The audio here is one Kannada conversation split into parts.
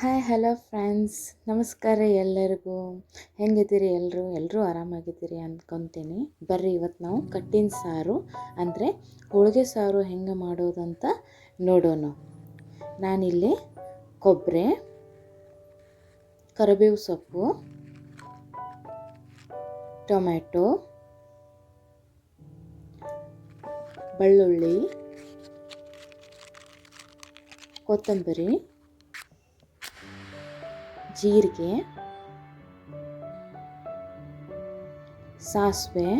ಹಾಯ್ ಹಲೋ ಫ್ರೆಂಡ್ಸ್ ನಮಸ್ಕಾರ ಎಲ್ಲರಿಗೂ. ಹೆಂಗಿದ್ದೀರಿ ಎಲ್ಲರೂ ಎಲ್ಲರೂ ಆರಾಮಾಗಿದ್ದೀರಿ ಅಂದ್ಕೊತೀನಿ ಬರ್ರಿ ಇವತ್ತು ನಾವು ಕಟ್ಟಿನ ಸಾರು, ಅಂದರೆ ಹೋಳಿಗೆ ಸಾರು ಹೆಂಗೆ ಮಾಡೋದಂತ ನೋಡೋಣ. ನಾನಿಲ್ಲಿ ಕೊಬ್ಬರಿ ಕರಿಬೇವು ಸೊಪ್ಪು, ಟೊಮ್ಯಾಟೊ, ಬೆಳ್ಳುಳ್ಳಿ, ಕೊತ್ತಂಬರಿ ಜೀರಿಗೆ, ಸಾಸಿವೆ,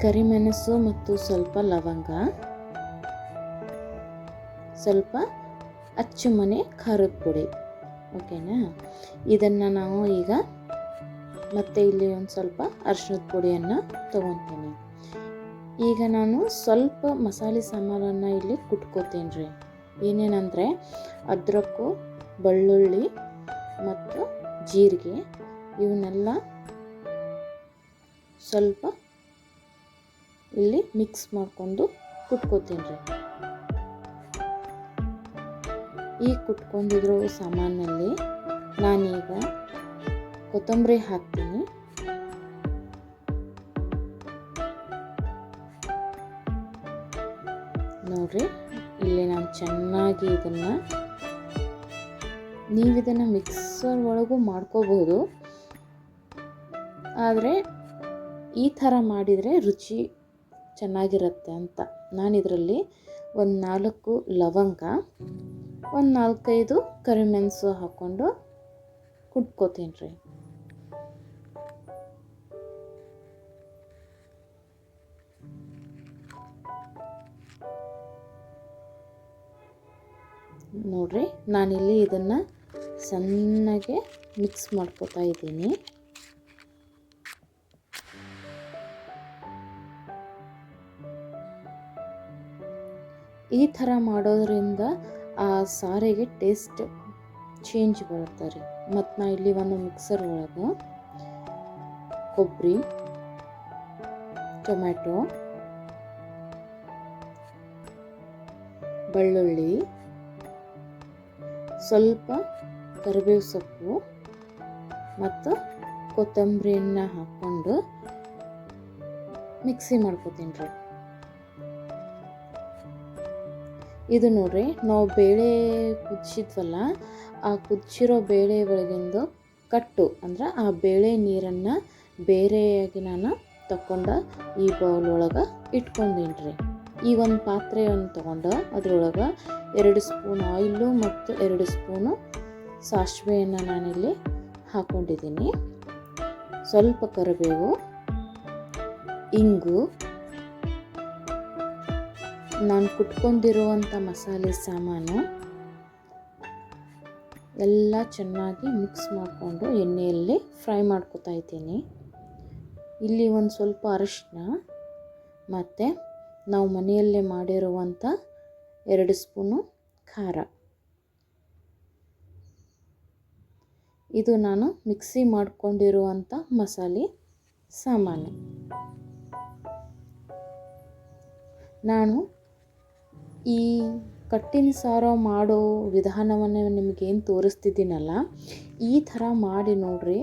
ಕರಿಮೆಣಸು ಮತ್ತು ಸ್ವಲ್ಪ ಲವಂಗ, ಸ್ವಲ್ಪ ಅಚ್ಚುಮನೆ ಖಾರದ ಪುಡಿ. ಓಕೆನಾ? ಇದನ್ನು ನಾವು ಈಗ ಮತ್ತೆ ಇಲ್ಲಿ ಒಂದು ಸ್ವಲ್ಪ ಅರ್ಶಿನದ ಪುಡಿಯನ್ನು ತೊಗೊತೀನಿ. ಈಗ ನಾನು ಸ್ವಲ್ಪ ಮಸಾಲೆ ಸಾಮಾನನ್ನು ಇಲ್ಲಿ ಕುಟ್ಕೋತೀನಿ ರೀ ಏನೇನಂದರೆ ಅದ್ರಕ್ಕು ಬೆಳ್ಳುಳ್ಳಿ ಮತ್ತು ಜೀರಿಗೆ ಇವನ್ನೆಲ್ಲ ಸ್ವಲ್ಪ ಇಲ್ಲಿ ಮಿಕ್ಸ್ ಮಾಡಿಕೊಂಡು ಕುಟ್ಕೋತೀನಿ ರೀ ಈ ಕುಟ್ಕೊಂಡಿರೋ ಸಾಮಾನಲ್ಲಿ ನಾನೀಗ ಕೊತ್ತಂಬರಿ ಹಾಕ್ತೀನಿ. ನೋಡ್ರಿ. ಇಲ್ಲಿ ನಾನು ಚೆನ್ನಾಗಿ ಇದನ್ನು ನೀವು ಇದನ್ನು ಮಿಕ್ಸರ್ ಒಳಗೂ ಮಾಡ್ಕೋಬಹುದು. ಆದರೆ ಈ ಥರ ಮಾಡಿದರೆ ರುಚಿ ಚೆನ್ನಾಗಿರುತ್ತೆ ಅಂತ. ನಾನು ಇದರಲ್ಲಿ ಒಂದು ನಾಲ್ಕು ಲವಂಗ, ಒಂದು ನಾಲ್ಕೈದು ಕರಿಮೆಣಸು ಹಾಕ್ಕೊಂಡು ಕುಟ್ಕೋತೀನಿ ರೀ. ನೋಡ್ರಿ, ನಾನಿಲ್ಲಿ ಇದನ್ನು ಸಣ್ಣಗೆ ಮಿಕ್ಸ್ ಮಾಡ್ಕೋತಾ ಇದ್ದೀನಿ. ಈ ಥರ ಮಾಡೋದ್ರಿಂದ ಆ ಸಾರಿಗೆ ಟೇಸ್ಟ್ ಚೇಂಜ್ ಬರುತ್ತೆ ರೀ. ಮತ್ತು ನಾ ಇಲ್ಲಿ ಒಂದು ಮಿಕ್ಸರ್ ಒಳಗೆ ಕೊಬ್ಬರಿ, ಟೊಮ್ಯಾಟೊ, ಬೆಳ್ಳುಳ್ಳಿ ಸ್ವಲ್ಪ ಕರಿಬೇವು ಸೊಪ್ಪು ಮತ್ತು ಕೊತ್ತಂಬರಿಯನ್ನ ಹಾಕ್ಕೊಂಡು ಮಿಕ್ಸಿ ಮಾಡ್ಕೋತೀನಿ ರೀ. ಇದು ನೋಡ್ರಿ, ನಾವು ಬೇಳೆ ಕುದಿಸಿದ್ವಲ್ಲ, ಆ ಕುದಿಸಿರೋ ಬೇಳೆ ಒಳಗಿಂದು ಕಟ್ಟು, ಅಂದ್ರೆ ಆ ಬೇಳೆ ನೀರನ್ನು ಬೇರೆಯಾಗಿ ನಾನು ತಕ್ಕೊಂಡು ಈ ಬೌಲ್ ಒಳಗೆ ಇಟ್ಕೊಂಡೀನಿ ರೀ ಈ ಒಂದು ಪಾತ್ರೆಯನ್ನು ತೊಗೊಂಡು ಅದರೊಳಗೆ ಎರಡು ಸ್ಪೂನ್ ಆಯಿಲು ಮತ್ತು ಎರಡು ಸ್ಪೂನು ಸಾಸಿವೆಯನ್ನು ನಾನಿಲ್ಲಿ ಹಾಕ್ಕೊಂಡಿದ್ದೀನಿ ಸ್ವಲ್ಪ ಕರಿಬೇವು, ಇಂಗು, ನಾನು ಕುಟ್ಕೊಂಡಿರುವಂಥ ಮಸಾಲೆ ಸಾಮಾನು ಎಲ್ಲ ಚೆನ್ನಾಗಿ ಮಿಕ್ಸ್ ಮಾಡಿಕೊಂಡು ಎಣ್ಣೆಯಲ್ಲಿ ಫ್ರೈ ಮಾಡ್ಕೊತಾ ಇದ್ದೀನಿ. ಇಲ್ಲಿ ಒಂದು ಸ್ವಲ್ಪ ಅರಿಶಿನ ಮತ್ತು ನಾವು ಮನೆಯಲ್ಲೇ ಮಾಡಿರುವಂಥ ಎರಡು ಸ್ಪೂನು ಖಾರ. ಇದು ನಾನು ಮಿಕ್ಸಿ ಮಾಡಿಕೊಂಡಿರುವಂಥ ಮಸಾಲೆ ಸಾಮಾನು. ನಾನು ಈ ಕಟ್ಟಿನ ಸಾರು ಮಾಡೋ ವಿಧಾನವನ್ನು ನಿಮಗೇನು ತೋರಿಸ್ತಿದ್ದೀನಲ್ಲ, ಈ ಥರ ಮಾಡಿ ನೋಡ್ರಿ.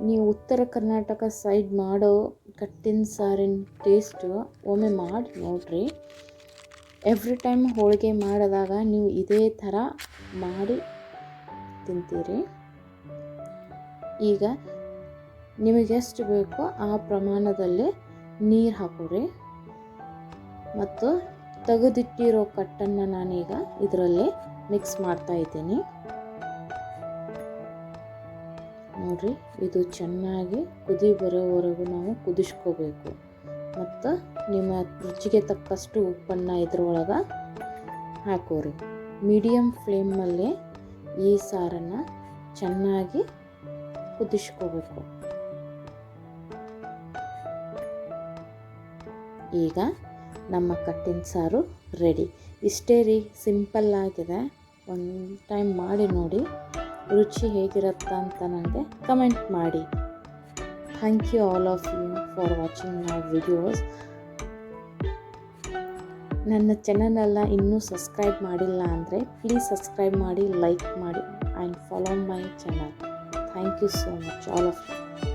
ನೀವು ಉತ್ತರ ಕರ್ನಾಟಕ ಸೈಡ್ ಮಾಡೋ ಕಟ್ಟಿನ ಸಾರಿನ ಟೇಸ್ಟು ಒಮ್ಮೆ ಮಾಡಿ, ನೋಡಿರಿ. ಎವ್ರಿ ಟೈಮ್ ಹೋಳಿಗೆ ಮಾಡಿದಾಗ ನೀವು ಇದೇ ಥರ ಮಾಡಿ ತಿಂತೀರಿ. ಈಗ ನಿಮಗೆ ಎಷ್ಟು ಬೇಕೋ ಆ ಪ್ರಮಾಣದಲ್ಲಿ ನೀರು ಹಾಕೋರಿ. ಮತ್ತು ತೆಗೆದಿಟ್ಟಿರೋ ಕಟ್ಟನ್ನು ನಾನೀಗ ಇದರಲ್ಲಿ ಮಿಕ್ಸ್ ಮಾಡ್ತಾ ಇದ್ದೀನಿ. ನೋಡ್ರಿ, ಇದು ಚೆನ್ನಾಗಿ ಕುದಿ ಬರೋವರೆಗೂ ನಾವು ಕುದಿಸ್ಕೋಬೇಕು. ಮತ್ತು ನಿಮ್ಮ ರುಚಿಗೆ ತಕ್ಕಷ್ಟು ಉಪ್ಪನ್ನು ಇದ್ರೊಳಗೆ ಹಾಕೋರಿ. ಮೀಡಿಯಮ್ ಫ್ಲೇಮಲ್ಲಿ ಈ ಸಾರನ್ನು ಚೆನ್ನಾಗಿ ಕುದಿಸ್ಕೋಬೇಕು. ಈಗ ನಮ್ಮ ಕಟ್ಟಿನ ಸಾರು ರೆಡಿ. ಇಷ್ಟೇ ರೀ ಸಿಂಪಲ್ ಆಗಿದೆ ಒಂದು ಟೈಮ್ ಮಾಡಿ ನೋಡಿ. ರುಚಿ ಹೇಗಿರುತ್ತೆ ಅಂತ ನನಗೆ ಕಮೆಂಟ್ ಮಾಡಿ. Thank you all of you for watching my videos ನನ್ನ ಚಾನಲೆಲ್ಲ ಇನ್ನೂ ಸಬ್ಸ್ಕ್ರೈಬ್ ಮಾಡಿಲ್ಲ ಅಂದರೆ ಪ್ಲೀಸ್ ಸಬ್ಸ್ಕ್ರೈಬ್ ಮಾಡಿ ಲೈಕ್ ಮಾಡಿ and follow my channel thank you so much all of you